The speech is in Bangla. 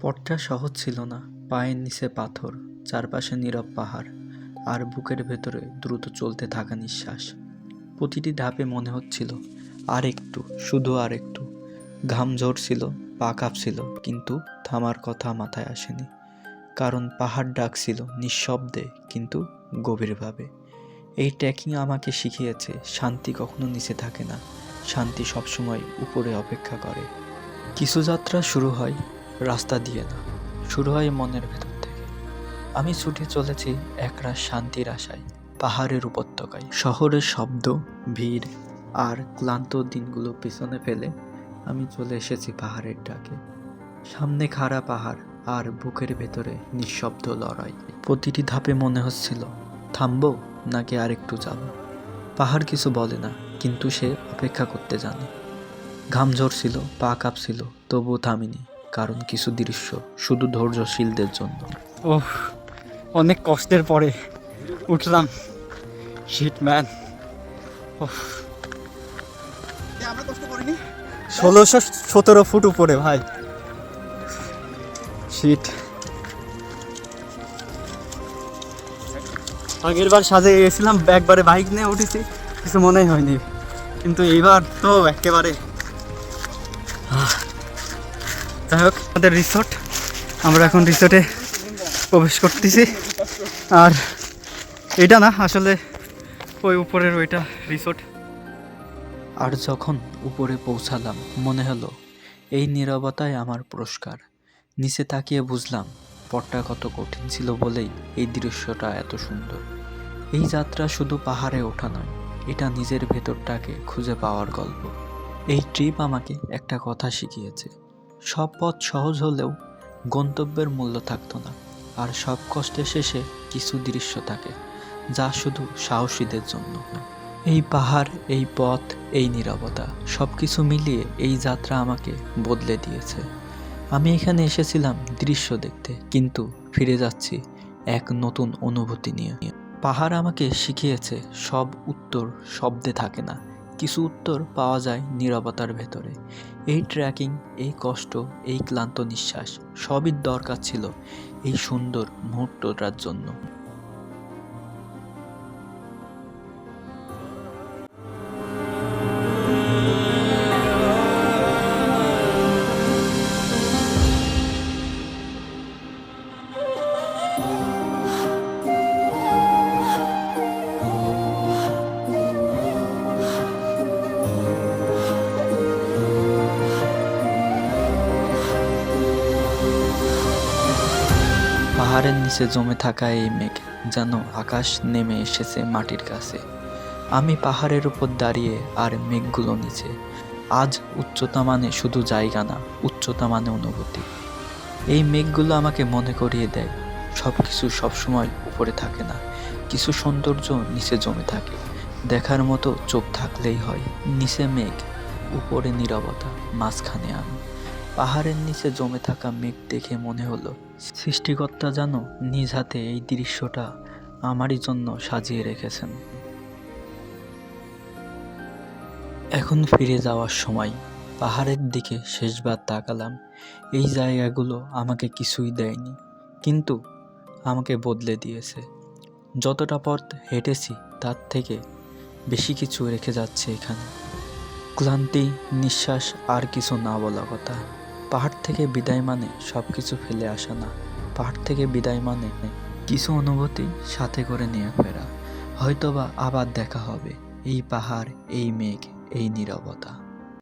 পথটা সহজ ছিল না। পায়ের নিচে পাথর, চারপাশে নীরব পাহাড়, আর বুকের ভেতরে দ্রুত চলতে থাকা নিঃশ্বাস। প্রতিটি ধাপে মনে হচ্ছিল আর একটু শুধু আর একটু ঘাম ঝরছিল, পা কাঁপছিল, কিন্তু থামার কথা মাথায় আসেনি। কারণ পাহাড় ডাকছিল নিঃশব্দে, কিন্তু গভীরভাবে। এই ট্রেকিং আমাকে শিখিয়েছে, শান্তি কখনো নিচে থাকে না। শান্তি সবসময় উপরে অপেক্ষা করে। কিছু যাত্রা শুরু হয় রাস্তা দিয়ে না, শুরু হয় মনের ভেতর থেকে। আমি ছুটে চলেছি একরাশ শান্তির আশায়, পাহাড়ের উপত্যকায়। শহরের শব্দ, ভিড় আর ক্লান্ত দিনগুলো পিছনে ফেলে আমি চলে এসেছি পাহাড়ের ডাকে। সামনে খাড়া পাহাড় আর বুকের ভেতরে নিঃশব্দ লড়াই। প্রতিটি ধাপে মনে হচ্ছিল, থামবো নাকি আরেকটু যাব? পাহাড় কিছু বলে না, কিন্তু সে অপেক্ষা করতে জানে। ঘাম ঝরছিল, পা কাঁপছিল, তবুও থামিনি। কারণ কিছু দৃশ্য শুধু ধৈর্যশীলদের জন্য। ওহ অনেক কষ্টের পরে উঠলাম। শিট ম্যান ষোলোশো সতেরো ফুট উপরে, ভাই। শিট আগের বার সাজে গেছিলাম, একবারে বাইক নিয়ে উঠেছি, কিছু মনেই হয়নি। কিন্তু এইবার তো একেবারে। যাই হোক, আমাদের রিসোর্ট আমরা এখন রিসোর্টে প্রবেশ করতেছি। আর এটা না, আসলে ওই উপরের ওইটা রিসোর্ট আর যখন উপরে পৌঁছালাম, মনে হলো এই নীরবতায় আমার পুরস্কার। নিচে তাকিয়ে বুঝলাম, পথটা কত কঠিন ছিল বলেই এই দৃশ্যটা এত সুন্দর। এই যাত্রা শুধু পাহাড়ে ওঠা নয়, এটা নিজের ভেতরটাকে খুঁজে পাওয়ার গল্প। এই ট্রিপ আমাকে একটা কথা শিখিয়েছে। সব পথ সহজ হলেও গন্তব্যের মূল্য থাকতো না। আর সব কষ্টের শেষে কিছু দৃশ্য থাকে, যা শুধু সাহসীদের জন্য এই পাহাড়, এই পথ, এই নীরবতা সব কিছু মিলিয়ে এই যাত্রা আমাকে বদলে দিয়েছে। আমি এখানে এসেছিলাম দৃশ্য দেখতে, কিন্তু ফিরে যাচ্ছি এক নতুন অনুভূতি নিয়ে। পাহাড় আমাকে শিখিয়েছে, সব উত্তর শব্দে থাকে না। কিছু উত্তর পাওয়া যায় নিরাপতার ভেতরে। এই ট্র্যাকিং এই কষ্ট, এই ক্লান্ত নিঃশ্বাস সবই দরকার ছিল এই সুন্দর মুহূর্তটার জন্য। পাহাড়ের নিচে জমে থাকা এই মেঘ যেন আকাশ নেমে এসেছে মাটির কাছে। আমি পাহাড়ের উপর দাঁড়িয়ে আর মেঘগুলো নিচে। আজ উচ্চতা মানে শুধু জায়গা না, উচ্চতা মানে অনুভূতি। এই মেঘগুলো আমাকে মনে করিয়ে দেয় সব কিছু সবসময় উপরে থাকে না, কিছু সৌন্দর্য নিচে জমে থাকে। দেখার মতো চোখ থাকলেই হয়, নিচে মেঘ, উপরে নীরবতা, মাঝখানে আমি। পাহাড়ের নিচে জমে থাকা মেঘ দেখে মনে হলো সৃষ্টিকর্তা যেন নিজ হাতে এই দৃশ্যটা আমারই জন্য সাজিয়ে রেখেছেন। এখন ফিরে যাওয়ার সময়, পাহাড়ের দিকে শেষবার তাকালাম। এই জায়গাগুলো আমাকে কিছুই দেয়নি, কিন্তু আমাকে বদলে দিয়েছে। যতটা পথ হেঁটেছি, তার থেকে বেশি কিছু রেখে যাচ্ছে এখানে। ক্লান্তি, নিঃশ্বাস আর কিছু না বলা কথা। পাহাড় থেকে বিদায় মানে সব কিছু ফেলে আসা না। পাহাড় থেকে বিদায় মানে কিছু অনুভূতি সাথে করে নিয়ে ফেরা। হয়তোবা আবার দেখা হবে। এই পাহাড়, এই মেঘ, এই নীরবতা।